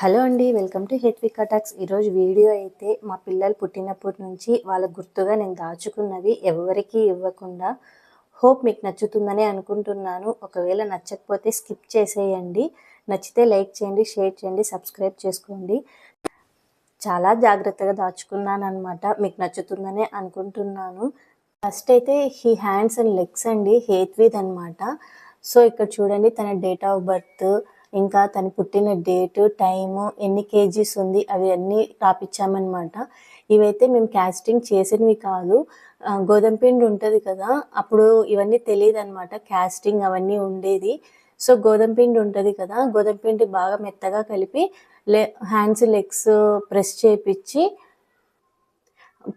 Hello అండి welcome to హెట్విక్ attacks ఈరోజు video అయితే మా పిల్లలు పుట్టినప్పటి నుంచి వాళ్ళ గుర్తుగా నేను దాచుకున్నవి ఎవరికీ ఇవ్వకుండా హోప్ మీకు నచ్చుతుందని అనుకుంటున్నాను. ఒకవేళ నచ్చకపోతే స్కిప్ చేసేయండి. నచ్చితే లైక్ చేయండి షేర్ చేయండి సబ్స్క్రైబ్ చేసుకోండి. చాలా జాగ్రత్తగా దాచుకున్నాను అనమాట మీకు నచ్చుతుందనే అనుకుంటున్నాను. ఫస్ట్ అయితే హీ హ్యాండ్స్ అండ్ లెగ్స్ అండి హేత్విద్ అనమాట సో ఇక్కడ చూడండి తన డేట్ ఆఫ్ బర్త్ ఇంకా తను పుట్టిన డేట్ టైము ఎన్ని కేజీస్ ఉంది అవి అన్నీ రాపిచ్చామన్నమాట. ఇవైతే మేము క్యాస్టింగ్ చేసినవి కాదు. గోధుమ పిండి ఉంటుంది కదా అప్పుడు ఇవన్నీ తెలియదు అనమాట క్యాస్టింగ్ అవన్నీ ఉండేది. సో గోధుమ పిండి ఉంటుంది కదా గోధుమ పిండి బాగా మెత్తగా కలిపి లే హ్యాండ్స్ లెగ్స్ ప్రెస్ చేపించి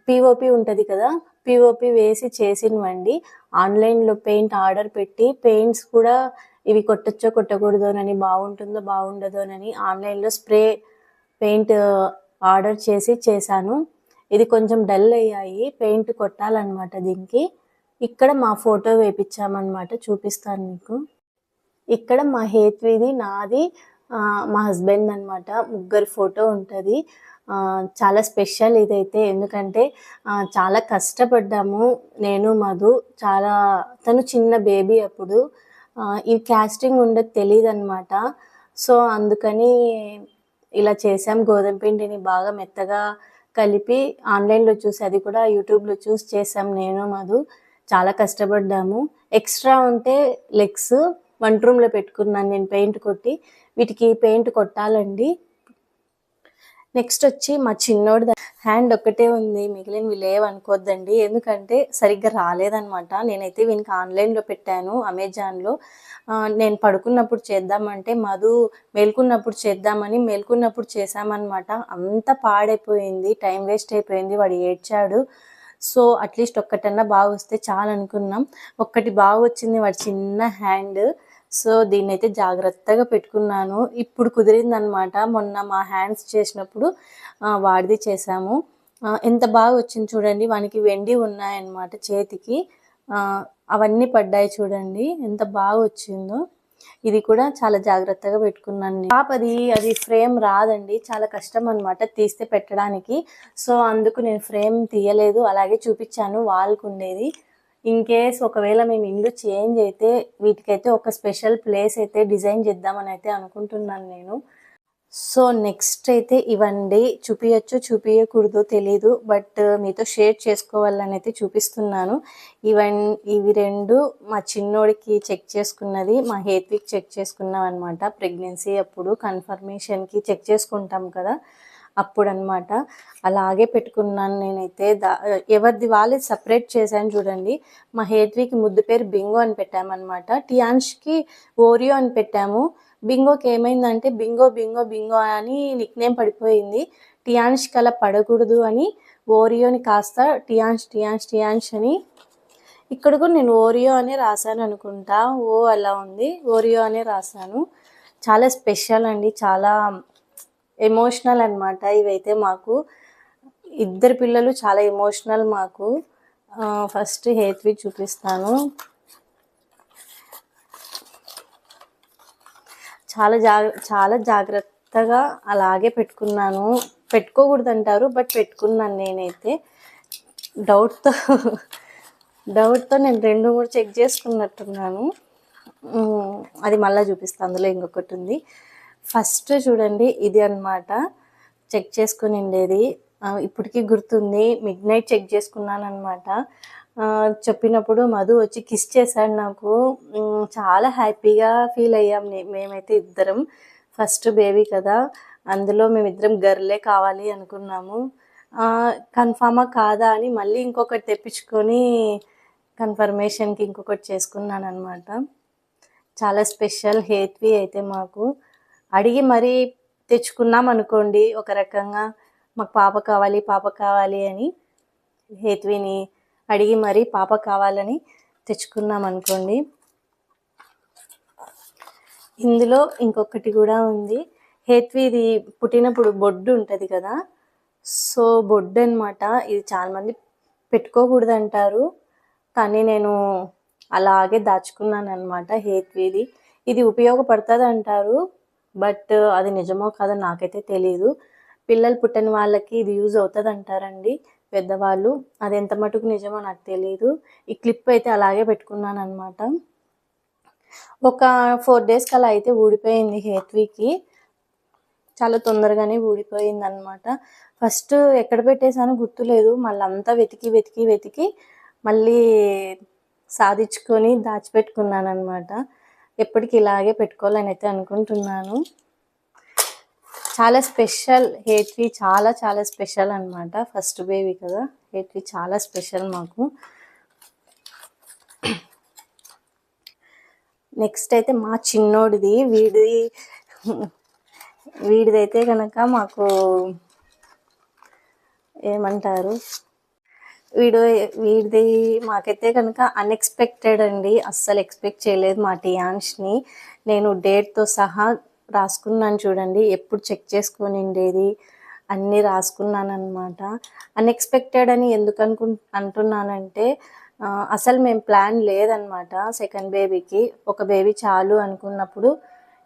పిఓపి ఉంటుంది కదా పిఓపి వేసి చేసినవండి. ఆన్లైన్లో పెయింట్ ఆర్డర్ పెట్టి పెయింట్స్ కూడా ఇవి కొట్టచ్చో కొట్టకూడదోనని బాగుంటుందో బాగుండదోనని ఆన్లైన్లో స్ప్రే పెయింట్ ఆర్డర్ చేసి చేశాను. ఇది కొంచెం డల్ అయ్యాయి. పెయింట్ కొట్టాలన్నమాట దీనికి. ఇక్కడ మా ఫోటో వేపించామన్నమాట చూపిస్తాను మీకు. ఇక్కడ మా హేత్విది నాది మా హస్బెండ్ అన్నమాట ముగ్గురు ఫోటో ఉంటుంది. చాలా స్పెషల్ ఇదైతే. ఎందుకంటే చాలా కష్టపడ్డాము. నేను మధు చాలా తను చిన్న బేబీ అప్పుడు. ఈ క్యాస్టింగ్ ఉండదు తెలియదు అనమాట సో అందుకని ఇలా చేసాం గోధుమ పిండిని బాగా మెత్తగా కలిపి ఆన్లైన్లో చూసి అది కూడా యూట్యూబ్లో చూసి చేసాం నేను మధు. చాలా కష్టపడ్డాము. ఎక్స్ట్రా ఉంటే లెగ్స్ వంట రూమ్లో పెట్టుకున్నాను నేను పెయింట్ కొట్టి. వీటికి పెయింట్ కొట్టాలండి. నెక్స్ట్ వచ్చి మా చిన్నోడి హ్యాండ్ ఒక్కటే ఉంది. మిగిలినవి లేవనుకోద్దండి. ఎందుకంటే సరిగ్గా రాలేదనమాట నేనైతే వీనికి ఆన్లైన్లో పెట్టాను అమెజాన్లో. నేను పడుకున్నప్పుడు చేద్దామంటే మధు మేల్కున్నప్పుడు చేద్దామని మేల్కున్నప్పుడు చేశామన్నమాట. అంత పాడైపోయింది. టైం వేస్ట్ అయిపోయింది. వాడు ఏడ్చాడు. సో అట్లీస్ట్ ఒక్కటన్నా బాగా వస్తే చాలు అనుకున్నాం ఒక్కటి బాగా వచ్చింది వాడి చిన్న హ్యాండ్ సో దీన్ని అయితే జాగ్రత్తగా పెట్టుకున్నాను. ఇప్పుడు కుదిరిందనమాట మొన్న మా హ్యాండ్స్ చేసినప్పుడు వాడిది చేసాము ఎంత బాగా వచ్చింది చూడండి. వానికి వెండి ఉన్నాయన్నమాట చేతికి. అవన్నీ పడ్డాయి చూడండి. ఎంత బాగా వచ్చిందో. ఇది కూడా చాలా జాగ్రత్తగా పెట్టుకున్నాను పాపది అది ఫ్రేమ్ రాదండి. చాలా కష్టం అనమాట తీస్తే పెట్టడానికి. సో అందుకు నేను ఫ్రేమ్ తీయలేదు. అలాగే చూపించాను. వాళ్ళకు ఉండేది. ఇన్ కేస్ ఒకవేళ మేము ఇల్లు చేంజ్ అయితే వీటికైతే ఒక స్పెషల్ ప్లేస్ అయితే డిజైన్ చేద్దామని అయితే అనుకుంటున్నాను నేను. సో నెక్స్ట్ అయితే ఇవండి చూపించచ్చు చూపించకూడదు తెలీదు బట్ మీతో షేర్ చేసుకోవాలని అయితే చూపిస్తున్నాను. ఇవన్ ఇవి రెండు మా చిన్నోడికి చెక్ చేసుకున్నది మా హేత్విక్ చెక్ చేసుకున్నాం అనమాట ప్రెగ్నెన్సీ అప్పుడు కన్ఫర్మేషన్కి చెక్ చేసుకుంటాం కదా. అప్పుడు అనమాట అలాగే పెట్టుకున్నాను నేనైతే. దా ఎవరిది వాళ్ళే సపరేట్ చేశాను చూడండి. మా హేత్వికి ముద్దు పేరు బింగో అని పెట్టామన్నమాట. టియాన్ష్కి ఓరియో అని పెట్టాము. బింగోకి ఏమైందంటే బింగో బింగో బింగో అని నిక్నేమ్ పడిపోయింది. టియాన్ష్కి అలా పడకూడదు అని ఓరియోని కాస్త టియాన్ష్ టియాన్ష్ టియాన్ష్ అని. ఇక్కడ కూడా నేను ఓరియో అనే రాశాను అనుకుంటా. ఓ అలా ఉంది. ఓరియో అనే రాశాను. చాలా స్పెషల్ అండి. చాలా ఎమోషనల్ అన్నమాట. ఇవైతే మాకు ఇద్దరు పిల్లలు చాలా ఎమోషనల్ మాకు. ఫస్ట్ హేత్వి చూపిస్తాను. చాలా జాగ్ర చాలా జాగ్రత్తగా అలాగే పెట్టుకున్నాను. పెట్టుకోకూడదు అంటారు బట్ పెట్టుకున్నాను నేనైతే. డౌట్తో డౌట్తో నేను రెండు మూడు చెక్ చేసుకున్నట్టున్నాను. అది మళ్ళీ చూపిస్తాను అందులో ఇంకొకటి ఉంది. ఫస్ట్ చూడండి ఇది అన్నమాట. చెక్ చేసుకుని ఉండేది. ఇప్పటికీ గుర్తుంది. మిడ్ నైట్ చెక్ చేసుకున్నాను అనమాట చెప్పినప్పుడు మధు వచ్చి కిస్ చేశాడు నాకు. చాలా హ్యాపీగా ఫీల్ అయ్యాం మేమైతే ఇద్దరం. ఫస్ట్ బేబీ కదా. అందులో మేమిద్దరం గర్లే కావాలి అనుకున్నాము. కన్ఫామా కాదా అని మళ్ళీ ఇంకొకటి తెప్పించుకొని కన్ఫర్మేషన్కి ఇంకొకటి చేసుకున్నాను అనమాట చాలా స్పెషల్ హేత్వి అయితే మాకు. అడిగి మరీ తెచ్చుకున్నాం అనుకోండి ఒక రకంగా మాకు పాప కావాలి పాప కావాలి అని హేత్విని అడిగి మరీ పాప కావాలని తెచ్చుకున్నాం అనుకోండి. ఇందులో ఇంకొకటి కూడా ఉంది. హేత్విది పుట్టినప్పుడు బొడ్డు ఉంటుంది కదా సో బొడ్డు అనమాట ఇది చాలామంది పెట్టుకోకూడదు అంటారు కానీ నేను అలాగే దాచుకున్నాను అనమాట హేత్విది. ఇది ఉపయోగపడుతుంది అంటారు బట్ అది నిజమో కాదో నాకైతే తెలియదు పిల్లలు పుట్టని వాళ్ళకి ఇది యూజ్ అవుతుంది అంటారండి పెద్దవాళ్ళు. అది ఎంత మటుకు నిజమో నాకు తెలియదు ఈ క్లిప్ అయితే అలాగే పెట్టుకున్నాను అనమాట ఒక ఫోర్ డేస్కి అలా అయితే ఊడిపోయింది హేత్వికి చాలా తొందరగానే ఊడిపోయింది అనమాట ఫస్ట్ ఎక్కడ పెట్టేసానో గుర్తులేదు. మళ్ళీ అంతా వెతికి వెతికి వెతికి మళ్ళీ సాధించుకొని దాచిపెట్టుకున్నాను అనమాట ఎప్పటికి ఇలాగే పెట్టుకోవాలని అయితే అనుకుంటున్నాను. చాలా స్పెషల్ హేట్వి చాలా చాలా స్పెషల్ అనమాట ఫస్ట్ బేబీ కదా. హేట్వి చాలా స్పెషల్ మాకు. నెక్స్ట్ అయితే మా చిన్నోడిది. వీడిది వీడిదైతే కనుక మాకు ఏమంటారు? వీడు వీడిది మాకైతే కనుక అన్ఎక్స్పెక్టెడ్ అండి. అస్సలు ఎక్స్పెక్ట్ చేయలేదు మా టియాన్స్ని నేను డేట్తో సహా రాసుకున్నాను చూడండి. ఎప్పుడు చెక్ చేసుకొని ఉండేది అన్నీ రాసుకున్నాను అనమాట అన్ఎక్స్పెక్టెడ్ అని ఎందుకు అనుకు అంటున్నానంటే అసలు మేము ప్లాన్ లేదనమాట సెకండ్ బేబీకి ఒక బేబీ చాలు అనుకున్నప్పుడు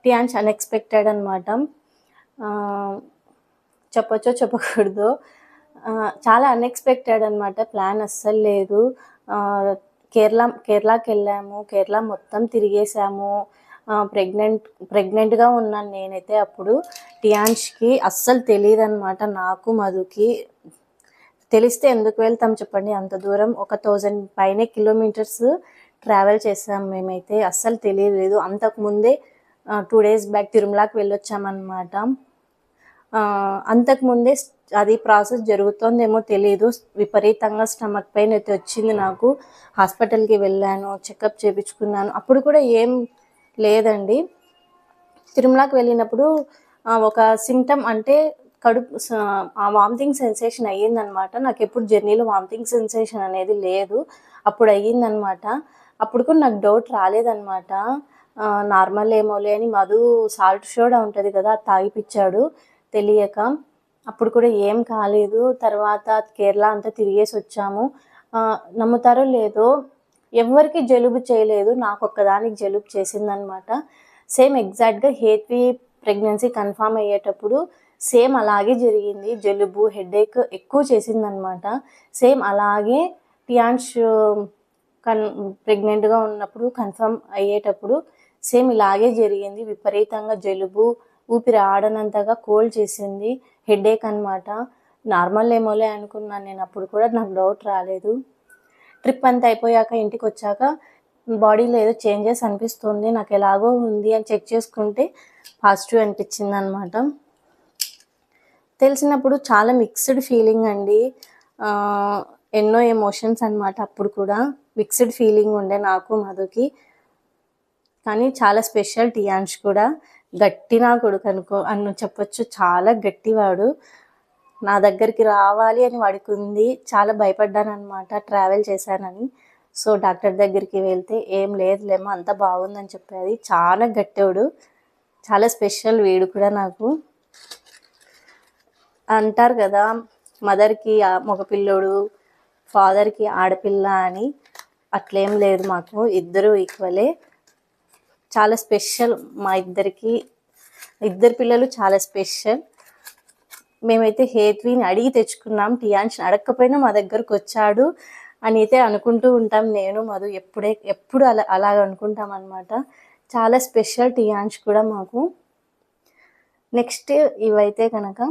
టియాన్స్ అన్ఎక్స్పెక్టెడ్ అనమాట చెప్పొచ్చో చెప్పకూడదో. చాలా అన్ఎక్స్పెక్టెడ్ అనమాట ప్లాన్ అస్సలు లేదు. కేరళ కేరళకి వెళ్ళాము. కేరళ మొత్తం తిరిగేసాము. ప్రెగ్నెంట్ ప్రెగ్నెంట్గా ఉన్నాను నేనైతే అప్పుడు. టియాన్ష్కి అస్సలు తెలియదు అనమాట నాకు మధుకి. తెలిస్తే ఎందుకు వెళ్తాం చెప్పండి? అంత దూరం ఒక థౌజండ్ పైనే కిలోమీటర్స్ ట్రావెల్ చేసాం మేమైతే. అస్సలు తెలియలేదు. అంతకుముందే టూ డేస్ బ్యాక్ తిరుమలకి వెళ్ళొచ్చామన్నమాట. అంతకుముందే అది ప్రాసెస్ జరుగుతోందేమో తెలియదు విపరీతంగా స్టమక్ పెయిన్ అయితే వచ్చింది నాకు. హాస్పిటల్కి వెళ్ళాను చెకప్ చేయించుకున్నాను అప్పుడు కూడా ఏం లేదండి. తిరుమలకి వెళ్ళినప్పుడు ఒక సిమ్టమ్ అంటే కడుపు స- ఆ వామిటింగ్ సెన్సేషన్ అయ్యిందనమాట. నాకు ఎప్పుడు జర్నీలో వామిటింగ్ సెన్సేషన్ అనేది లేదు. అప్పుడు అయ్యిందనమాట. అప్పుడు కూడా నాకు డౌట్ రాలేదనమాట. నార్మల్ ఏమోలే అని మధు సాల్ట్ సోడా ఉంటుంది కదా అది తాగిపిచ్చాడు. తెలియక. అప్పుడు కూడా ఏం కాలేదు. తర్వాత కేరళ అంతా తిరిగేసి వచ్చాము. నమ్ముతారో లేదో ఎవరికి జలుబు చేయలేదు. నాకు ఒక్కదానికి జలుబు చేసిందనమాట సేమ్ ఎగ్జాక్ట్గా హేత్వి ప్రెగ్నెన్సీ కన్ఫామ్ అయ్యేటప్పుడు సేమ్ అలాగే జరిగింది. జలుబు హెడేక్ ఎక్కువ చేసిందనమాట సేమ్ అలాగే టియాన్ష్ కన్ ప్రెగ్నెంట్గా ఉన్నప్పుడు కన్ఫర్మ్ అయ్యేటప్పుడు సేమ్ ఇలాగే జరిగింది. విపరీతంగా జలుబు ఊపిరి ఆడనంతగా కోల్డ్ చేసింది. హెడేక్ అనమాట నార్మల్ ఏమోలే అనుకున్నాను నేను అప్పుడు కూడా నాకు డౌట్ రాలేదు. ట్రిప్ అంతా అయిపోయాక ఇంటికి వచ్చాక బాడీలో ఏదో చేంజెస్ అనిపిస్తుంది నాకు ఎలాగో ఉంది అని చెక్ చేసుకుంటే పాజిటివ్ అనిపించింది అనమాట తెలిసినప్పుడు చాలా మిక్స్డ్ ఫీలింగ్ అండి. ఎన్నో ఎమోషన్స్ అనమాట అప్పుడు కూడా. మిక్స్డ్ ఫీలింగ్ ఉండే నాకు మధుకి. కానీ చాలా స్పెషల్ టియాన్స్ కూడా. గట్టి నా కొడుకు అనుకో. అన్ను చెప్పొచ్చు. చాలా గట్టివాడు. నా దగ్గరికి రావాలి అని వాడికి ఉంది చాలా భయపడ్డాను అనమాట ట్రావెల్ చేశానని. సో డాక్టర్ దగ్గరికి వెళ్తే ఏం లేదులేమో అంత బాగుందని చెప్పేది. చాలా గట్టోడు. చాలా స్పెషల్ వీడు కూడా నాకు. అంటారు కదా మదర్కి మగపిల్లోడు ఫాదర్కి ఆడపిల్ల అని. అట్లేం లేదు మాకు. ఇద్దరు ఈక్వలే. చాలా స్పెషల్ మా ఇద్దరికి ఇద్దరు పిల్లలు చాలా స్పెషల్. మేమైతే హేత్విని అడిగి తెచ్చుకున్నాం టియాన్ష్ అడగకపోయినా మా దగ్గరకు వచ్చాడు అని అయితే అనుకుంటూ ఉంటాం నేను మధు ఎప్పుడే ఎప్పుడు అలా అలాగ అనుకుంటాం అనమాట చాలా స్పెషల్ టీయాన్ష్ కూడా మాకు. నెక్స్ట్ ఇవైతే కనుక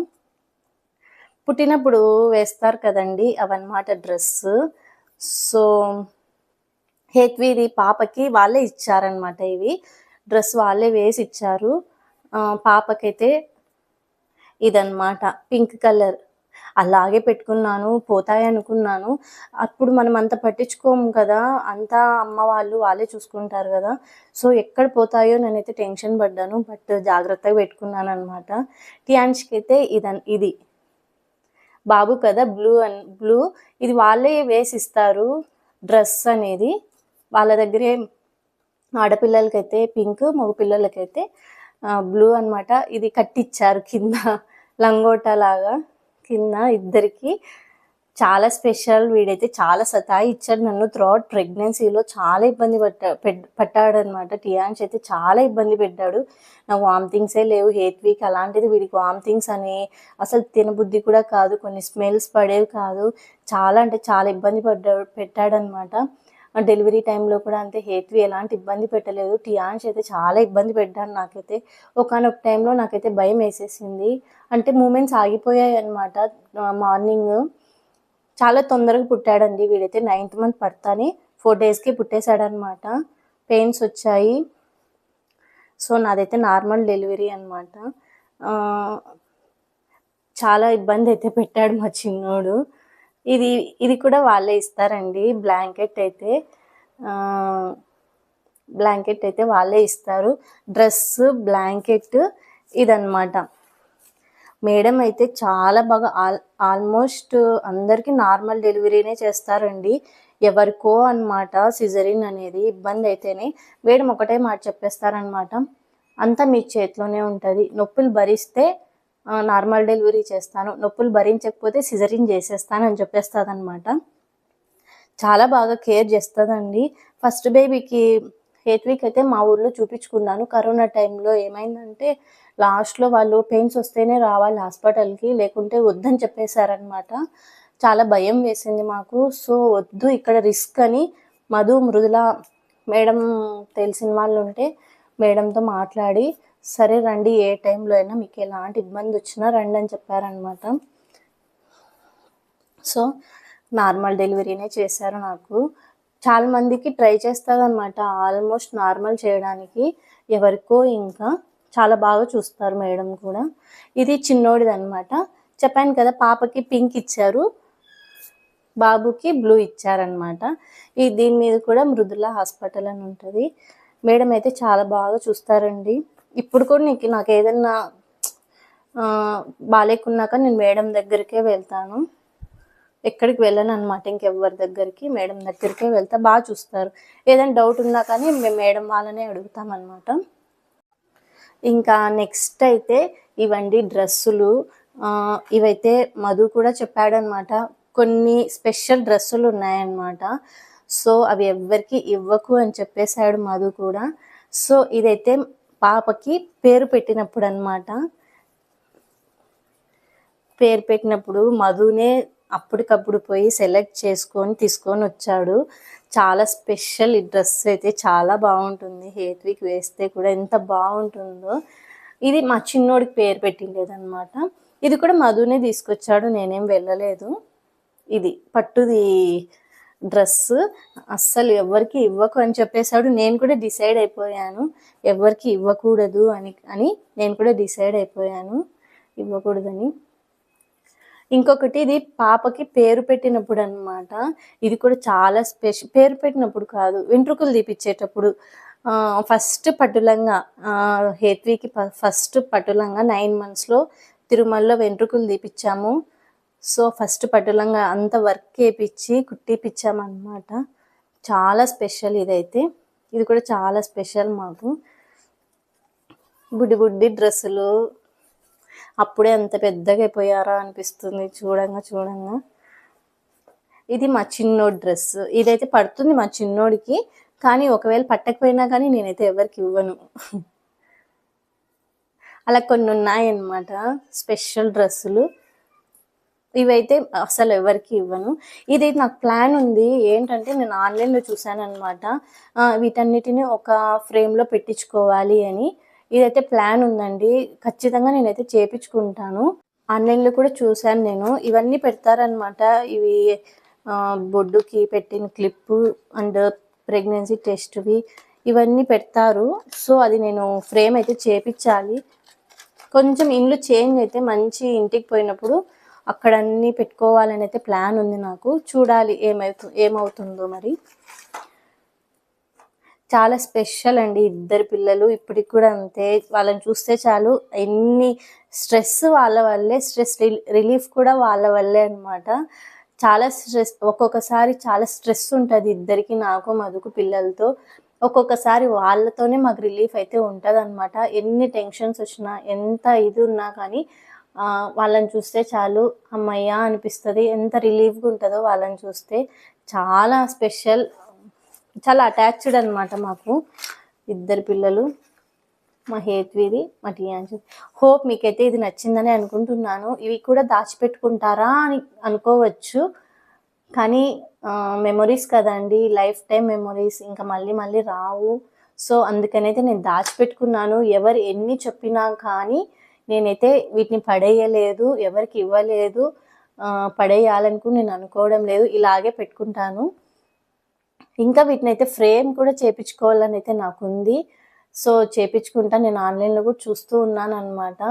పుట్టినప్పుడు వేస్తారు కదండి అవన్నమాట డ్రెస్ సో హేత్విది పాపకి వాళ్ళే ఇచ్చారనమాట ఇవి. డ్రెస్ వాళ్ళే వేసి ఇచ్చారు. పాపకైతే ఇదన్నమాట పింక్ కలర్. అలాగే పెట్టుకున్నాను పోతాయి అనుకున్నాను. అప్పుడు మనం అంత పట్టించుకోము కదా అంతా అమ్మ వాళ్ళు వాళ్ళే చూసుకుంటారు కదా. సో ఎక్కడ పోతాయో నేనైతే టెన్షన్ పడ్డాను బట్ జాగ్రత్తగా పెట్టుకున్నాను అనమాట టియాన్స్కి అయితే ఇదన్ ఇది. బాబు కదా బ్లూ అన్ బ్లూ. ఇది వాళ్ళే వేసి ఇస్తారు డ్రెస్ అనేది. వాళ్ళ దగ్గరే ఆడపిల్లలకైతే పింక్ మగ పిల్లలకైతే బ్లూ అన్నమాట. ఇది కట్టిచ్చారు కింద లంగోటా లాగా కింద ఇద్దరికి. చాలా స్పెషల్ వీడైతే చాలా సతాయి ఇచ్చాడు నన్ను త్రూఅవుట్ ప్రెగ్నెన్సీలో చాలా ఇబ్బంది పట్ట పట్టాడు అనమాట టియాన్స్ అయితే చాలా ఇబ్బంది పెట్టాడు. నాకు వామిటింగ్సే లేవు హేత్ వీక్ అలాంటిది. వీడికి వామిటింగ్స్ అని అసలు తినబుద్ధి కూడా కాదు. కొన్ని స్మెల్స్ పడేవి కాదు. చాలా అంటే చాలా ఇబ్బంది పడ్డాడు పెట్టాడనమాట డెలివరీ టైంలో కూడా అంతే హేత్వి ఎలాంటి ఇబ్బంది పెట్టలేదు. టియాన్స్ అయితే చాలా ఇబ్బంది పెట్టాడు నాకైతే. ఒకనొక టైంలో నాకైతే భయం వేసేసింది. అంటే మూమెంట్స్ ఆగిపోయాయి అనమాట మార్నింగ్ చాలా తొందరగా పుట్టాడండి వీడైతే నైన్త్ మంత్ పడతానే ఫోర్ డేస్కి పుట్టేశాడనమాట పెయిన్స్ వచ్చాయి. సో నాదైతే నార్మల్ డెలివరీ అనమాట చాలా ఇబ్బంది అయితే పెట్టాడు మా చిన్నోడు. ఇది ఇది కూడా వాళ్ళే ఇస్తారండి. బ్లాంకెట్ అయితే బ్లాంకెట్ అయితే వాళ్ళే ఇస్తారు. డ్రెస్ బ్లాంకెట్ ఇదన్నమాట. మేడం అయితే చాలా బాగా ఆల్ ఆల్మోస్ట్ అందరికీ నార్మల్ డెలివరీనే చేస్తారండి. ఎవరికో అన్నమాట సిజరిన్ అనేది ఇబ్బంది అయితేనే మేడం ఒకటే మాట చెప్పేస్తారనమాట అంతా మీ చేతిలోనే ఉంటుంది. నొప్పులు భరిస్తే నార్మల్ డెలివరీ చేస్తాను. నొప్పులు భరించకపోతే సిజరిన్ చేసేస్తాను అని చెప్పేస్తుంది చాలా బాగా కేర్ చేస్తుందండి. ఫస్ట్ బేబీకి ఎయిట్ వీక్ అయితే మా ఊర్లో చూపించుకున్నాను. కరోనా టైంలో ఏమైందంటే లాస్ట్లో వాళ్ళు పెయిన్స్ వస్తేనే రావాలి హాస్పిటల్కి లేకుంటే వద్దని చెప్పేశారనమాట చాలా భయం వేసింది మాకు. సో వద్దు ఇక్కడ రిస్క్ అని మధు మృదుల మేడం తెలిసిన వాళ్ళు ఉంటే మేడంతో మాట్లాడి సరే రండి ఏ టైంలో అయినా మీకు ఎలాంటి ఇబ్బంది వచ్చినా రండి అని చెప్పారనమాట సో నార్మల్ డెలివరీనే చేశారు నాకు. చాలా మందికి ట్రై చేస్తారనమాట అనమాట ఆల్మోస్ట్ నార్మల్ చేయడానికి. ఎవరికో ఇంకా చాలా బాగా చూస్తారు మేడం కూడా. ఇది చిన్నోడిది అనమాట చెప్పాను కదా పాపకి పింక్ ఇచ్చారు. బాబుకి బ్లూ ఇచ్చారనమాట ఈ దీని మీద కూడా మృదుల హాస్పిటల్ అని ఉంటుంది. మేడం అయితే చాలా బాగా చూస్తారండి. ఇప్పుడు కూడా నీకు నాకు ఏదన్నా బాగాలేకున్నాక నేను మేడం దగ్గరికే వెళ్తాను. ఎక్కడికి వెళ్ళను అనమాట ఇంకెవ్వరి దగ్గరికి మేడం దగ్గరికే వెళ్తా బాగా చూస్తారు. ఏదైనా డౌట్ ఉన్నా కానీ మేము మేడం వాళ్ళనే అడుగుతాం అనమాట ఇంకా నెక్స్ట్ అయితే ఇవండి డ్రెస్సులు. ఇవైతే మధు కూడా చెప్పాడనమాట కొన్ని స్పెషల్ డ్రెస్సులు ఉన్నాయన్నమాట. సో అవి ఎవ్వరికి ఇవ్వకు అని చెప్పేశాడు మధు కూడా. సో ఇదైతే పాపకి పేరు పెట్టినప్పుడు అనమాట పేరు పెట్టినప్పుడు మధునే అప్పటికప్పుడు పోయి సెలెక్ట్ చేసుకొని తీసుకొని వచ్చాడు. చాలా స్పెషల్ ఈ డ్రెస్ అయితే చాలా బాగుంటుంది. హేత్విక్ వేస్తే కూడా ఎంత బాగుంటుందో. ఇది మా చిన్నోడికి పేరు పెట్టిండేదనమాట ఇది కూడా మధునే తీసుకొచ్చాడు. నేనేం వెళ్ళలేదు. ఇది పట్టుది డ్రెస్ అస్సలు ఎవరికి ఇవ్వకు అని చెప్పేశాడు. నేను కూడా డిసైడ్ అయిపోయాను. ఎవరికి ఇవ్వకూడదు అని అని నేను కూడా డిసైడ్ అయిపోయాను. ఇవ్వకూడదని. ఇంకొకటి ఇది పాపకి పేరు పెట్టినప్పుడు అనమాట ఇది కూడా చాలా స్పెషల్ పేరు పెట్టినప్పుడు కాదు వెంట్రుకలు తీపిచ్చేటప్పుడు. ఫస్ట్ పట్టులంగా హేత్వికి ఫస్ట్ పట్టులంగా నైన్ మంత్స్లో తిరుమలలో వెంట్రుకలు తీపిచ్చాము. సో ఫస్ట్ పట్టులంగా అంత వర్క్ చేపించి కుట్టిపించామన్నమాట చాలా స్పెషల్ ఇదైతే. ఇది కూడా చాలా స్పెషల్ మాకు. బుడ్డి బుడ్డి డ్రెస్సులు. అప్పుడే అంత పెద్దగా అయిపోయారా అనిపిస్తుంది చూడంగా చూడంగా. ఇది మా చిన్నోడి డ్రెస్. ఇదైతే పడుతుంది మా చిన్నోడికి. కానీ ఒకవేళ పట్టకపోయినా కానీ నేనైతే ఎవరికి ఇవ్వను. అలా కొన్ని ఉన్నాయన్నమాట స్పెషల్ డ్రెస్సులు. ఇవైతే అసలు ఎవరికి ఇవ్వను. ఇది నాకు ప్లాన్ ఉంది. ఏంటంటే నేను ఆన్లైన్లో చూశాను అనమాట వీటన్నిటిని ఒక ఫ్రేమ్లో పెట్టించుకోవాలి అని. ఇదైతే ప్లాన్ ఉందండి. ఖచ్చితంగా నేనైతే చేపించుకుంటాను. ఆన్లైన్లో కూడా చూశాను నేను. ఇవన్నీ పెడతారనమాట ఇవి బొడ్డుకి పెట్టిన క్లిప్పు అండ్ ప్రెగ్నెన్సీ టెస్ట్వి ఇవన్నీ పెడతారు. సో అది నేను ఫ్రేమ్ అయితే చేపించాలి. కొంచెం ఇండ్లు చేంజ్ అయితే మంచి ఇంటికి పోయినప్పుడు అక్కడ అన్నీ పెట్టుకోవాలని అయితే ప్లాన్ ఉంది నాకు. చూడాలి ఏమవుతు ఏమవుతుందో మరి. చాలా స్పెషల్ అండి ఇద్దరు పిల్లలు. ఇప్పటికి కూడా అంతే. వాళ్ళని చూస్తే చాలు ఎన్ని స్ట్రెస్ వాళ్ళ వల్లే స్ట్రెస్ రిలీఫ్ కూడా వాళ్ళ వల్లే అనమాట చాలా స్ట్రెస్ ఒక్కొక్కసారి చాలా స్ట్రెస్ ఉంటుంది ఇద్దరికి నాకు మధుకు పిల్లలతో. ఒక్కొక్కసారి వాళ్ళతోనే మాకు రిలీఫ్ అయితే ఉంటుంది అనమాట ఎన్ని టెన్షన్స్ వచ్చినా ఎంత ఇది ఉన్నా కానీ వాళ్ళని చూస్తే చాలు అమ్మయ్య అనిపిస్తుంది. ఎంత రిలీఫ్గా ఉంటుందో వాళ్ళని చూస్తే. చాలా స్పెషల్ చాలా అటాచ్డ్ అనమాట మాకు ఇద్దరు పిల్లలు మా హేత్విది మా టీయాంజు. హోప్ మీకైతే ఇది నచ్చిందని అనుకుంటున్నాను. ఇవి కూడా దాచిపెట్టుకుంటారా అని అనుకోవచ్చు. కానీ మెమొరీస్ కదండి. లైఫ్ టైం మెమొరీస్ ఇంకా మళ్ళీ మళ్ళీ రావు. సో అందుకనైతే నేను దాచిపెట్టుకున్నాను. ఎవరు ఎన్ని చెప్పినా కానీ నేనైతే వీటిని పడేయలేదు ఎవరికి ఇవ్వలేదు. పడేయాలనుకుని నేను అనుకోవడం లేదు. ఇలాగే పెట్టుకుంటాను. ఇంకా వీటిని అయితే ఫ్రేమ్ కూడా చేపించుకోవాలని అయితే నాకు ఉంది సో చేపించుకుంటా. నేను ఆన్లైన్లో కూడా చూస్తూ ఉన్నాను అనమాట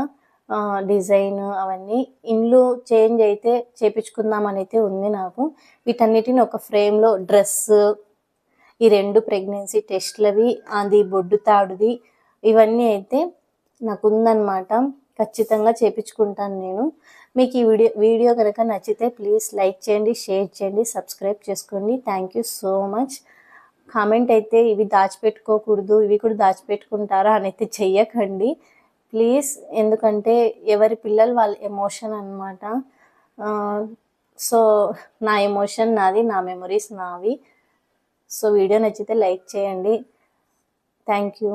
డిజైన్ అవన్నీ. ఇండ్లు చేంజ్ అయితే చేపించుకుందామని అయితే ఉంది నాకు. వీటన్నిటిని ఒక ఫ్రేమ్లో డ్రెస్ ఈ రెండు ప్రెగ్నెన్సీ టెస్ట్లవి అది బొడ్డు తాడుది ఇవన్నీ అయితే నాకు ఉందన్నమాట ఖచ్చితంగా చేపించుకుంటాను నేను. మీకు ఈ వీడియో వీడియో కనుక నచ్చితే ప్లీజ్ లైక్ చేయండి షేర్ చేయండి సబ్స్క్రైబ్ చేసుకోండి. Thank you so much comment అయితే ఇవి దాచిపెట్టుకోకూడదు ఇవి కూడా దాచిపెట్టుకుంటారా అని అయితే చెయ్యకండి. ప్లీజ్ ఎందుకంటే ఎవరి పిల్లలు వాళ్ళ ఎమోషన్ అనమాట సో నా ఎమోషన్ నాది నా మెమరీస్ నావి. సో వీడియో నచ్చితే లైక్ చేయండి. Thank you